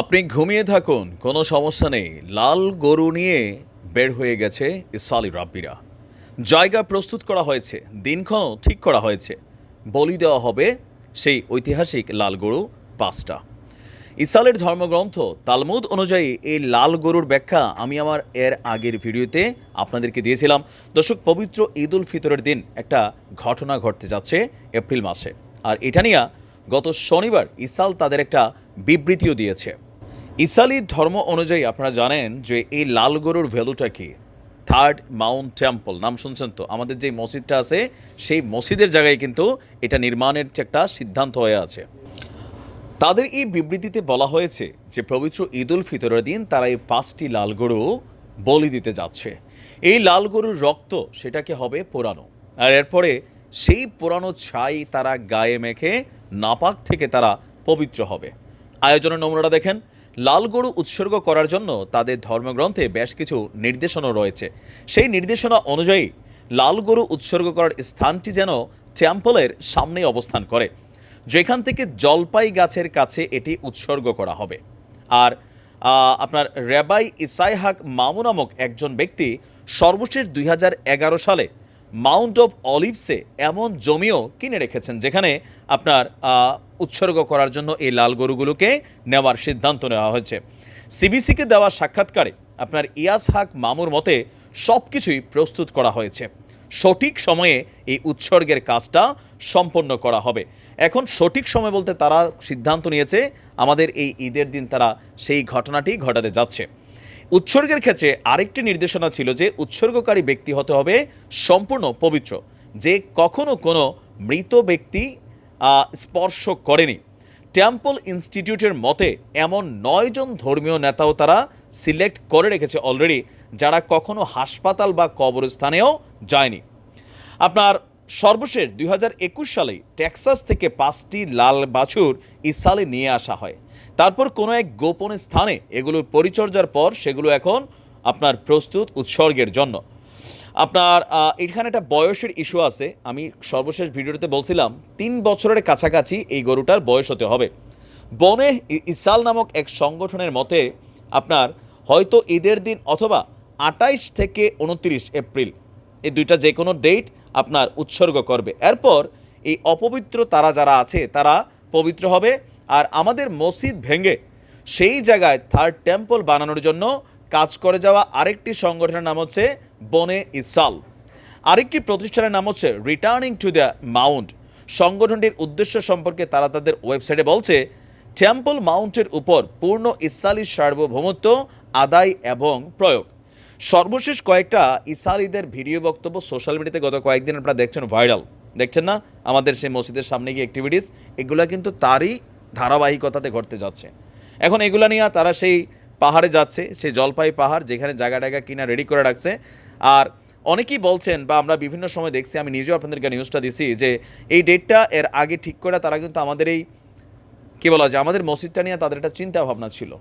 আপনি ঘুমিয়ে থাকুন, কোনো সমস্যা নেই। লাল গরু নিয়ে বের হয়ে গেছে ইসালি রাব্বিরা। জায়গা প্রস্তুত করা হয়েছে, দিনক্ষণও ঠিক করা হয়েছে। বলি দেওয়া হবে সেই ঐতিহাসিক লাল গরু পাঁচটা। ইসালের ধর্মগ্রন্থ তালমুদ অনুযায়ী এই লাল গরুর ব্যাখ্যা আমি আমার এর আগের ভিডিওতে আপনাদেরকে দিয়েছিলাম। দর্শক, পবিত্র ঈদ উল ফিতরের দিন একটা ঘটনা ঘটতে যাচ্ছে এপ্রিল মাসে। আর এটা নিয়ে গত শনিবার ইসাল তাদের একটা বিবৃতিও দিয়েছে। ইসালি ধর্ম অনুযায়ী আপনারা জানেন যে এই লাল গরুর ভ্যালুটা কি? Third mount temple. নাম শুনছেন তো? আমাদের যে মসজিদটা আছে, সেই মসজিদের জায়গায় কিন্তু এটা নির্মাণের একটা সিদ্ধান্ত হয়ে আছে। তাদের এই বিবৃতিতে বলা হয়েছে যে পবিত্র ঈদ উল ফিতরের দিন তারা এই পাঁচটি লাল গরু বলি দিতে যাচ্ছে। এই লাল গরুর রক্ত সেটাকে হবে পোড়ানো। আর এরপরে সেই পোড়ানো ছাই তারা গায়ে মেখে নাপাক থেকে তারা পবিত্র হবে। আয়োজনের নমুনাটা দেখেন। লাল গরু উৎসর্গ করার জন্য তাদের ধর্মগ্রন্থে বেশ কিছু নির্দেশনা রয়েছে। সেই নির্দেশনা অনুযায়ী লাল গরু উৎসর্গ করার স্থানটি যেন টেম্পলের সামনে অবস্থান করে। যেখান থেকে জলপাই গাছের কাছে এটি উৎসর্গ করা হবে। আর আপনার রেবাই ইসাইহাক মামু নামক একজন ব্যক্তি সর্বশেষ দুই হাজার এগারো সালে মাউন্ট অফ অলিভসে এমন জমিও কিনে রেখেছেন, যেখানে আপনার উৎসর্গ করার জন্য এই লাল গরুগুলোকে নেওয়ার সিদ্ধান্ত নেওয়া হয়েছে। সিবিসিকে দেওয়া সাক্ষাৎকারে আপনার ইয়াস হাক মামুর মতে সব কিছুই প্রস্তুত করা হয়েছে। সঠিক সময়ে এই উৎসর্গের কাজটা সম্পন্ন করা হবে। এখন সঠিক সময় বলতে তারা সিদ্ধান্ত নিয়েছে, আমাদের এই ঈদের দিন তারা সেই ঘটনাটি ঘটাতে যাচ্ছে। উৎসর্গের ক্ষেত্রে আরেকটি নির্দেশনা ছিল যে উৎসর্গকারী ব্যক্তি হতে হবে সম্পূর্ণ পবিত্র, যে কখনো কোনো মৃত ব্যক্তি স্পর্শ করেনি। টেম্পল ইনস্টিটিউটের মতে এমন নয়জন ধর্মীয় নেতাও তারা সিলেক্ট করে রেখেছে অলরেডি যারা কখনো হাসপাতাল বা কবরস্থানেও যায়নি। আপনার সর্বশেষ দুই সালে টেক্সাস থেকে পাঁচটি লাল বাছুর ইসালে নিয়ে আসা হয়। তারপর কোনো এক গোপন স্থানে এগুলোর পরিচর্যার পর সেগুলো এখন আপনার প্রস্তুত উৎসর্গের জন্য। আপনার এখানে একটা বয়সের ইস্যু আছে। আমি সর্বশেষ ভিডিওতে বলছিলাম, তিন বছরের কাছাকাছি এই গরুটার বয়স হতে হবে। বনে ইসাল নামক এক সংগঠনের মতে আপনার হয়তো ঈদের দিন অথবা আটাইশ থেকে উনত্রিশ এপ্রিল, এই দুইটা যে কোনো ডেট আপনার উৎসর্গ করবে। এরপর এই অপবিত্র তারা যারা আছে, তারা পবিত্র হবে আর আমাদের মসজিদ ভেঙে সেই জায়গায় থার্ড টেম্পল বানানোর জন্য কাজ করে যাওয়া আরেকটি সংগঠনের নাম হচ্ছে বনে ইসাল। আরেকটি প্রতিষ্ঠানের নাম হচ্ছে রিটার্নিং টু দ্য মাউন্ট সংগঠনটির উদ্দেশ্য সম্পর্কে তারা তাদের ওয়েবসাইটে বলছে, টেম্পল মাউন্টের উপর পূর্ণ ইসালি সার্বভৌমত্ব আদায় এবং প্রয়োগ। সর্বশেষ কয়েকটা ইসালিদের ভিডিও বক্তব্য সোশ্যাল মিডিয়াতে গত কয়েকদিন আপনারা দেখছেন ভাইরাল। দেখছেন না? আমাদের সেই মসজিদের সামনে গিয়ে অ্যাক্টিভিটিস এগুলো কিন্তু তারই ধারাবাহিকতাতে ঘটতে যাচ্ছে। এখন এগুলা নিয়ে তারা সেই পাহাড়ে যাচ্ছে, সেই জলপাই পাহাড়, যেখানে জায়গা টায়গা কিনা রেডি করে রাখছে। আর অনেকেই বলছেন বা আমরা বিভিন্ন সময় দেখছি, আমি নিজেও আপনাদেরকে নিউজটা দিছি যে এই ডেটটা এর আগে ঠিক করে তারা কিন্তু আমাদের এই, কী বলা যায়, আমাদের মসজিদটা নিয়ে তাদের একটা চিন্তা ভাবনা ছিল।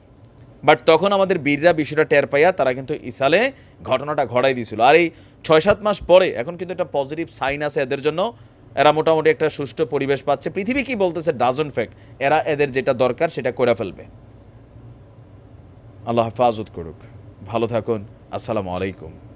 বাট তখন আমাদের বীররা বিষয়টা টের পাইয়া তারা কিন্তু ইসালে ঘটনাটা ঘটাই দিয়েছিল আর এই ছয় সাত মাস পরে এখন কিন্তু একটা পজিটিভ সাইন আছে এদের জন্য। এরা মোটামুটি একটা সুষ্ঠু পরিবেশ পাচ্ছে। পৃথিবী কি বলতেছে? ডাজন ফ্যাক্ট এরা এদের যেটা দরকার সেটা করে ফেলবে। আল্লাহ হেফাজত করুক। ভালো থাকুন। আসসালামু আলাইকুম।